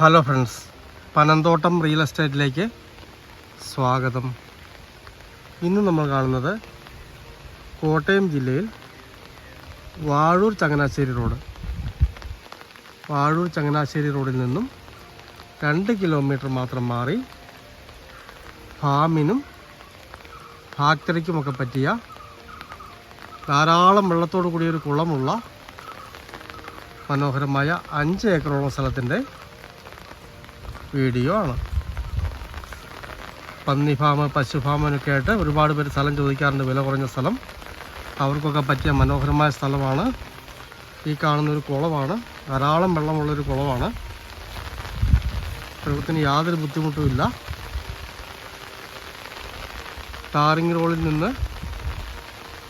Hello friends Panamthottam real എസ്റ്റേറ്റിലേക്ക് സ്വാഗതം. ഇന്ന് നമ്മൾ കാണുന്നത് കോട്ടയം ജില്ലയിൽ വാഴൂർ ചങ്ങനാശ്ശേരി റോഡ്. വാഴൂർ ചങ്ങനാശ്ശേരി റോഡിൽ നിന്നും രണ്ട് കിലോമീറ്റർ മാത്രം മാറി ഫാമിനും ഫാക്ടറിക്കുമൊക്കെ പറ്റിയ ധാരാളം വെള്ളത്തോടു കൂടിയൊരു കുളമുള്ള മനോഹരമായ അഞ്ച് ഏക്കറോളം സ്ഥലത്തിന്റെ വീഡിയോ ആണ്. പന്നി ഫാം പശു ഫാമിനൊക്കെ ആയിട്ട് ഒരുപാട് പേര് സ്ഥലം ചോദിക്കാറുണ്ട് വില കുറഞ്ഞ സ്ഥലം. അവർക്കൊക്കെ പറ്റിയ മനോഹരമായ സ്ഥലമാണ്. ഈ കാണുന്ന ഒരു കുളമാണ്. ധാരാളം വെള്ളമുള്ളൊരു കുളമാണ്. വെള്ളത്തിന് യാതൊരു ബുദ്ധിമുട്ടുമില്ല ടാറിങ് റോളിൽ നിന്ന്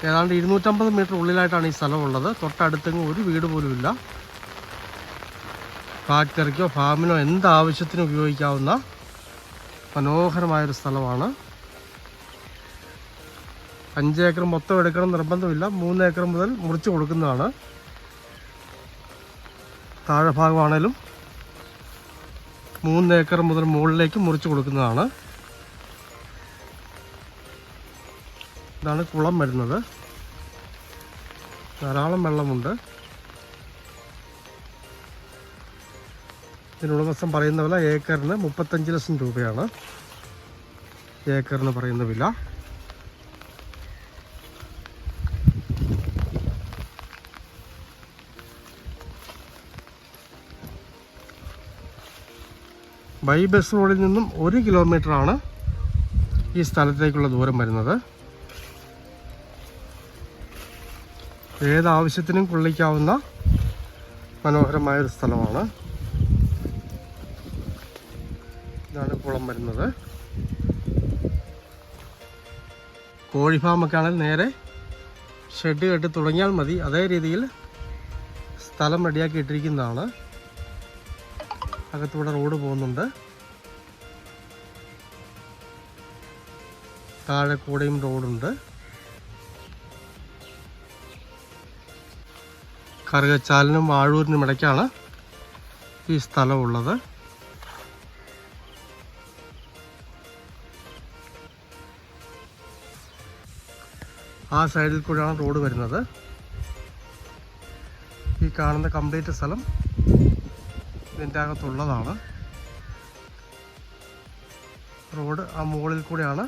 ഏതാണ്ട് ഇരുന്നൂറ്റമ്പത് മീറ്റർ ഉള്ളിലായിട്ടാണ് ഈ സ്ഥലമുള്ളത്. തൊട്ടടുത്തെങ്ങും ഒരു വീട് പോലുമില്ല ഫാക്ടറിക്കോ ഫാമിനോ എന്ത് ആവശ്യത്തിനും ഉപയോഗിക്കാവുന്ന മനോഹരമായൊരു സ്ഥലമാണ്. അഞ്ച് ഏക്കർ മൊത്തം എടുക്കണം നിർബന്ധമില്ല. മൂന്ന് ഏക്കർ മുതൽ മുറിച്ച് കൊടുക്കുന്നതാണ്. താഴെ ഭാഗമാണേലും മൂന്ന് ഏക്കർ മുതൽ മുകളിലേക്ക് മുറിച്ച് കൊടുക്കുന്നതാണ്. ഇതാണ് കുളം വരുന്നത്. ധാരാളം വെള്ളമുണ്ട്. ഇതിനുടമസ്ഥൻ പറയുന്ന വില ഏക്കറിന് മുപ്പത്തഞ്ച് ലക്ഷം രൂപയാണ്. ഏക്കറിന് പറയുന്ന വില. ബൈ ബസ് റോഡിൽ നിന്നും ഒരു കിലോമീറ്ററാണ് ഈ സ്ഥലത്തേക്കുള്ള ദൂരം വരുന്നത്. ഏതാവശ്യത്തിനും കൊള്ളിക്കാവുന്ന മനോഹരമായൊരു സ്ഥലമാണ്. കുളം വരുന്നത്. കോഴി ഫാമൊക്കെ ആണെങ്കിൽ നേരെ ഷെഡ് കെട്ടി തുടങ്ങിയാൽ മതി. അതേ രീതിയിൽ സ്ഥലം റെഡിയാക്കി ഇട്ടിരിക്കുന്നതാണ്. അകത്തൂടെ റോഡ് പോകുന്നുണ്ട്. താഴെ കൂടെയും റോഡുണ്ട്. കറുകച്ചാലിനും വാഴൂരിനും ഇടയ്ക്കാണ് ഈ സ്ഥലമുള്ളത് ആ സൈഡിൽ കൂടെയാണ് റോഡ് വരുന്നത്. ഈ കാണുന്ന കംപ്ലീറ്റ് സ്ഥലം ഇതിന്റെ അകത്തുള്ളതാണ്. റോഡ് ആ മുകളിൽ കൂടെയാണ്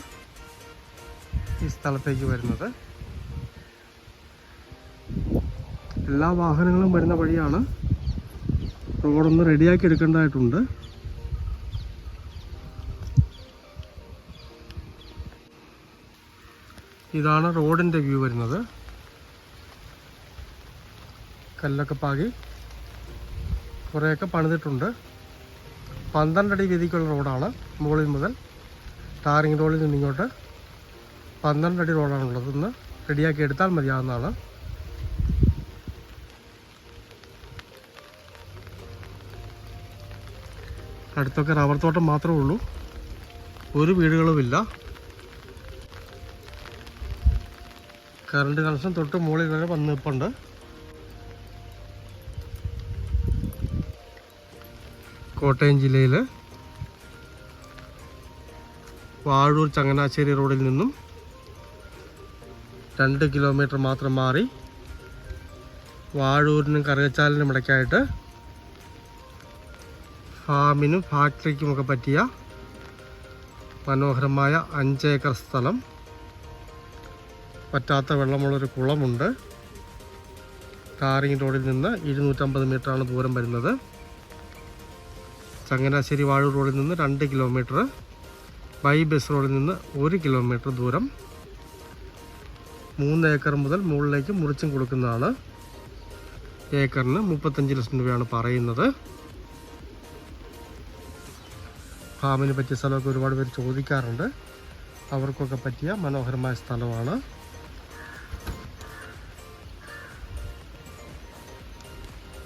ഈ സ്ഥലത്തേക്ക് വരുന്നത്. എല്ലാ വാഹനങ്ങളും വരുന്ന വഴിയാണ് റോഡൊന്ന് റെഡിയാക്കി എടുക്കേണ്ടതായിട്ടുണ്ട്. ഇതാണ് റോഡിന്റെ വ്യൂ വരുന്നത്. കല്ലൊക്കെ പാകി കുറേയൊക്കെ പണിതിട്ടുണ്ട്. പന്ത്രണ്ട് അടി വീതിക്കുള്ള റോഡാണ്. മുകളിൽ മുതൽ ടാറിങ് റോഡിൽ നിന്ന് ഇങ്ങോട്ട് പന്ത്രണ്ട് അടി റോഡാണുള്ളത് ഇന്ന് റെഡിയാക്കി എടുത്താൽ മതിയാവുന്നതാണ്. അടുത്തൊക്കെ റബ്ബർ തോട്ടം മാത്രമേ ഉള്ളൂ. ഒരു വീടുകളുമില്ല. കറണ്ട് കണക്ഷൻ തൊട്ട് മുകളിൽ വരെ വന്ന് നിൽപ്പുണ്ട് കോട്ടയം ജില്ലയിൽ വാഴൂർ ചങ്ങനാശ്ശേരി റോഡിൽ നിന്നും രണ്ട് കിലോമീറ്റർ മാത്രം മാറി വാഴൂരിനും കറുകച്ചാലിനും ഇടയ്ക്കായിട്ട് ഫാമിനും ഫാക്ടറിക്കുമൊക്കെ പറ്റിയ മനോഹരമായ അഞ്ചേക്കർ സ്ഥലം. പറ്റാത്ത വെള്ളമുള്ളൊരു കുളമുണ്ട്. ടാറിങ് റോഡിൽ നിന്ന് ഇരുന്നൂറ്റമ്പത് ആണ് ദൂരം വരുന്നത്. ചങ്ങനാശ്ശേരി വാഴൂർ റോഡിൽ നിന്ന് രണ്ട് കിലോമീറ്റർ. ബൈ ബസ് റോഡിൽ നിന്ന് ഒരു കിലോമീറ്റർ ദൂരം. മൂന്ന് ഏക്കർ മുതൽ മുകളിലേക്ക് മുറിച്ചും കൊടുക്കുന്നതാണ്. ഏക്കറിന് മുപ്പത്തഞ്ച് ലക്ഷം രൂപയാണ് പറയുന്നത്. ഫാമിന് പറ്റിയ സ്ഥലമൊക്കെ ഒരുപാട് പേര് ചോദിക്കാറുണ്ട്. അവർക്കൊക്കെ പറ്റിയ മനോഹരമായ സ്ഥലമാണ്.